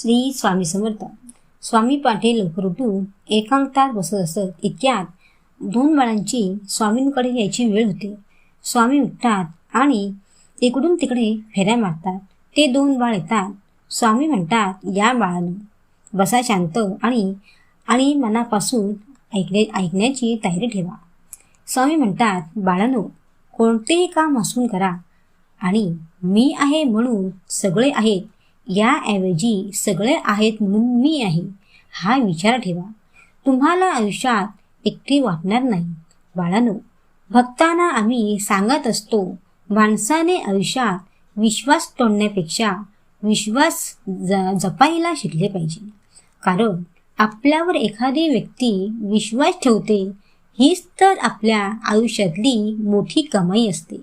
श्री स्वामी समर्थ. स्वामी पाठी लवकर उठून एकांतात बसत असत. इतक्यात दोन बाळांची स्वामींकडे यायची वेळ होते. स्वामी उठतात आणि इकडून तिकडे फेऱ्या मारतात. ते दोन बाळ येतात. स्वामी म्हणतात या बाळानं बसा शांत आणि आणि मनापासून ऐकणे ऐकण्याची तयारी ठेवा. स्वामी म्हणतात बाळानो कोणतेही काम हसून करा आणि मी आहे म्हणून सगळे आहेत. याऐवजी सगळे आहेत म्हणून मी आहे. हा विचार ठेवा. तुम्हाला आयुष्यात एकटे वाटणार नाही. बाळानो भक्तांना आम्ही सांगत असतो माणसाने आयुष्यात विश्वास तोडण्यापेक्षा विश्वास ज जपायला शिकले पाहिजे. कारण आपल्यावर एखादी व्यक्ती विश्वास ठेवते हीच तर आपल्या आयुष्यातली मोठी कमाई असते.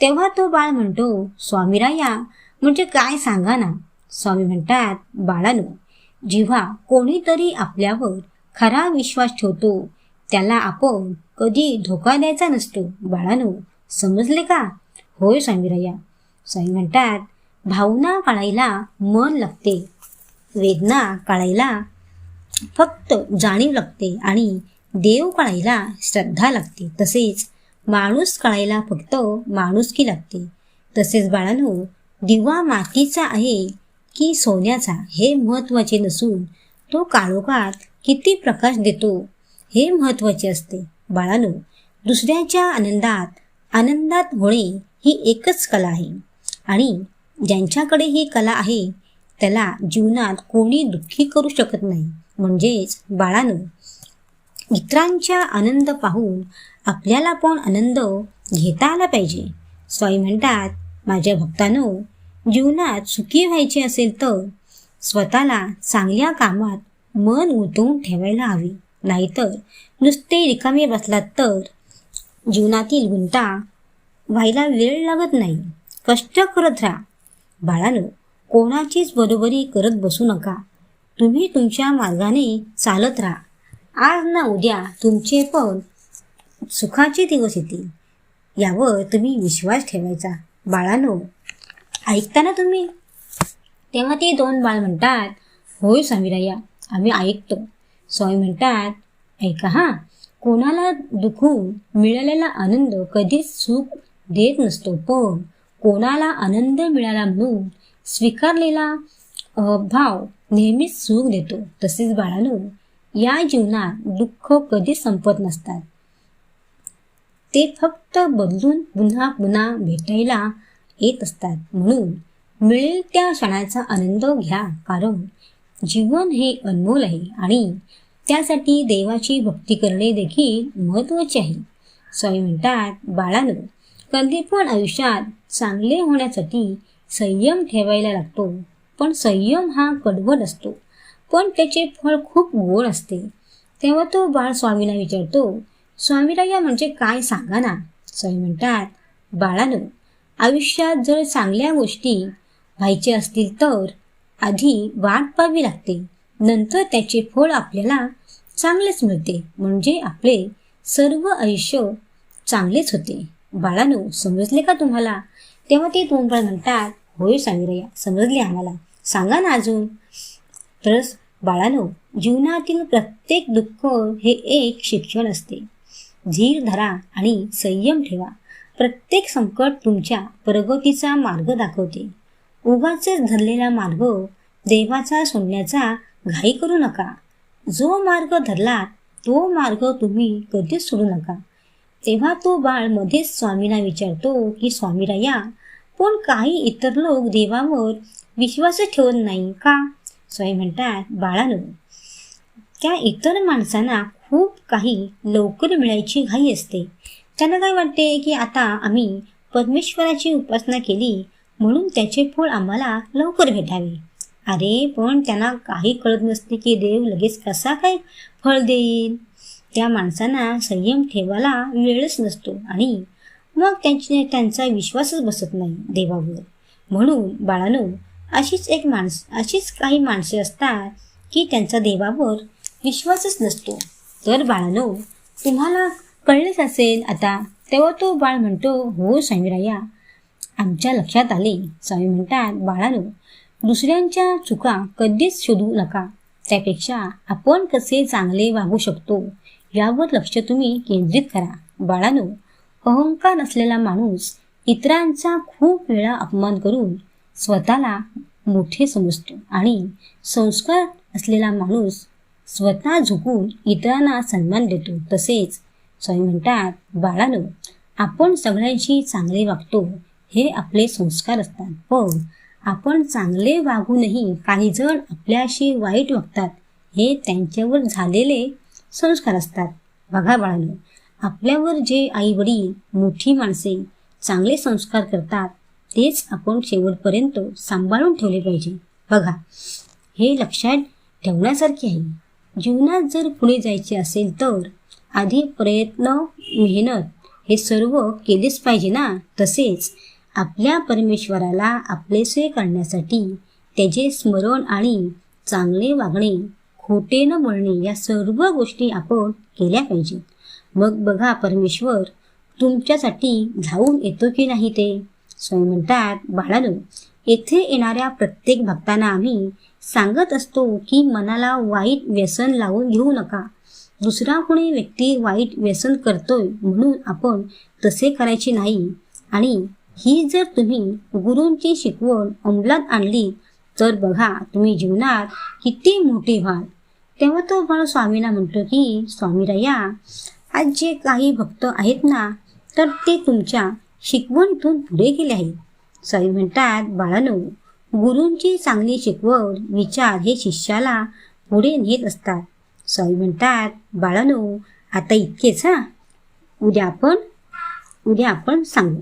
तेव्हा तो बाळ म्हणतो स्वामीराया म्हणजे काय सांगा ना स्वामी म्हणतात बाळानो जेव्हा कोणीतरी आपल्यावर खरा विश्वास ठेवतो त्याला आपण कधी धोका द्यायचा नसतो. बाळानो समजले का? होय स्वामीराया. स्वामी म्हणतात भावना काढायला मन लागते. वेदना काढायला फक्त जाणीव लागते आणि देव काढायला श्रद्धा लागते. तसेच माणूस काढायला फक्त माणुसकी लागते. तसेच बाळानो दिवा मातीचा आहे की सोन्याचा हे महत्त्वाचे नसून तो काळोखात किती प्रकाश देतो हे महत्त्वाचे असते. बाळानो दुसऱ्याच्या आनंदात आनंदात होणे ही एकच कला आहे. आणि ज्यांच्याकडे ही कला आहे त्याला जीवनात कोणी दुःखी करू शकत नाही. म्हणजेच बाळानो इतरांच्या आनंद पाहून आपल्याला पण आनंद घेता आला पाहिजे. स्वामी म्हणतात माझ्या भक्तांनो जीवनात सुखी व्हायचे असेल तर स्वतःला चांगल्या कामात मन गुंतवून ठेवायला हवे. नाहीतर नुसते रिकामे बसलात तर जीवनातील गुंता व्हायला वेळ लागत नाही. कष्ट करत राहा. बाळानो कोणाचीच बरोबरी करत बसू नका. तुम्ही तुमच्या मार्गाने चालत राहा. आज ना उद्या तुमचे पण सुखाचे दिवस येतील. यावर तुम्ही विश्वास ठेवायचा. बाळानो ऐकता ना तुम्ही. तेव्हा ते दोन बाळ म्हणतात होय स्वामीराया आम्ही ऐकतो. स्वामी म्हणतात ऐका हां कोणाला दुखून मिळालेला आनंद कधीच सुख देत नसतो पण कोणाला आनंद मिळाला म्हणून स्वीकारलेला भाव नेहमीच सुख देतो. तसेच बाळानो या जीवनात दुःख कधीच संपत नसतात. ते फक्त बदलून पुन्हा पुन्हा भेटायला येत असतात. म्हणून मिळेल त्या क्षणाचा आनंद घ्या. कारण जीवन हे अनमोल आहे आणि त्यासाठी देवाची भक्ती करणे देखील महत्त्वाचे आहे. स्वामी म्हणतात बाळानं कधी पण आयुष्यात चांगले होण्यासाठी संयम ठेवायला लागतो. पण संयम हा कडवट असतो. पण त्याचे फळ खूप गोड असते. तेव्हा तो बाळ स्वामीला विचारतो स्वामीराया म्हणजे काय सांगा ना? स्वामी म्हणतात बाळानं आयुष्यात जर चांगल्या गोष्टी व्हायच्या असतील तर आधी वाट पाहावी लागते. नंतर त्याचे फळ आपल्याला चांगलेच मिळते. म्हणजे आपले सर्व आयुष्य चांगलेच होते. बाळानो समजले का तुम्हाला? तेव्हा ते दोन पण म्हणतात होय स्वामीराया समजले आम्हाला. सांगा ना अजून. तर बाळानो जीवनातील प्रत्येक दुःख हे एक शिक्षण असते. धीर धरा आणि संयम ठेवा. प्रत्येक संकट तुमच्या प्रगतीचा मार्ग दाखवते. उगाच धरलेला मार्ग देवाचा सोडण्याचा घाई करू नका. जो मार्ग धरला तो मार्ग तुम्ही कधीच सोडू नका. तेव्हा तो बाळ मध्येच स्वामीला विचारतो की स्वामीला या पण काही इतर लोक देवावर विश्वासच ठेवत नाही का? स्वामी म्हणतात बाळानो त्या इतर माणसांना खूप काही लवकर मिळायची घाई असते. त्यांना काय वाटते की आता आम्ही परमेश्वराची उपासना केली म्हणून त्याचे फळ आम्हाला लवकर भेटावे. अरे पण त्यांना काही कळत नसते की देव लगेच कसा काय फळ देईल? त्या माणसांना संयम ठेवायला वेळच नसतो आणि मग त्यांची त्यांचा विश्वासच बसत नाही देवावर. म्हणून बाळानो अशीच एक माणस अशीच काही माणसे असतात की त्यांचा देवावर विश्वासच नसतो. तर बाळानो तुम्हाला कळलेच असेल आता. तेव्हा तो बाळ म्हणतो हो स्वामीराया आमच्या लक्षात आले. स्वामी म्हणतात बाळानो दुसऱ्यांच्या चुका कधीच शोधू नका. त्यापेक्षा आपण कसे चांगले वागू शकतो यावर लक्ष तुम्ही केंद्रित करा. बाळानो अहंकार असलेला माणूस इतरांचा खूप वेळा अपमान करून स्वतःला मोठे समजतो आणि संस्कार असलेला माणूस स्वतः झुकून इतरांना सन्मान देतो. तसेच स्वामी म्हणतात बाळानं आपण सगळ्यांशी चांगले वागतो हे आपले संस्कार असतात. पण आपण चांगले वागूनही काही जण आपल्याशी वाईट वागतात हे त्यांच्यावर झालेले संस्कार असतात. बघा बाळानं आपल्यावर जे आई वडील मोठी माणसे चांगले संस्कार करतात तेच आपण शेवटपर्यंत सांभाळून ठेवले पाहिजे. बघा हे लक्षात ठेवण्यासारखे आहे. जीवनात जर पुढे जायचे असेल तर आधी प्रयत्न मेहनत हे सर्व केलेच पाहिजे ना? तसेच आपल्या परमेश्वराला आपलेसे करण्यासाठी त्याचे स्मरण आणि चांगले वागणे खोटे न बोलणे या सर्व गोष्टी आपण केल्या पाहिजेत. मग बघा परमेश्वर तुमच्यासाठी धावून येतो की नाही ते? स्वयं म्हणतात बाळानो येथे येणाऱ्या प्रत्येक भक्तांना आम्ही सांगत असतो की मनाला वाईट व्यसन लावून घेऊ नका. दुसरा कोणी व्यक्ती वाईट व्यसन करतोय म्हणून आपण तसे करायचे नाही. आणि ही जर तुम्ही गुरूंची शिकवण अंमलात आणली तर बघा तुम्ही जीवनात किती मोठे व्हाल. तेव्हा तो बाळ स्वामींना म्हणतो की स्वामीराया आज जे काही भक्त आहेत ना तर ते तुमच्या शिकवणीतून पुढे गेले आहेत. स्वामी म्हणतात बाळानो गुरूंची चांगली शिकवण विचार हे शिष्याला पुढे नेत असतात. सॉई म्हणतात बाळानो आता इतकेच हा. उद्या आपण उद्या आपण सांगू.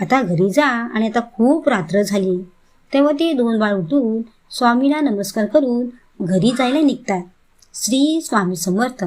आता घरी जा आणि आता खूप रात्र झाली. तेव्हा ते दोन बाळ उठून स्वामीला नमस्कार करून घरी जायला निघतात. श्री स्वामी समर्थ.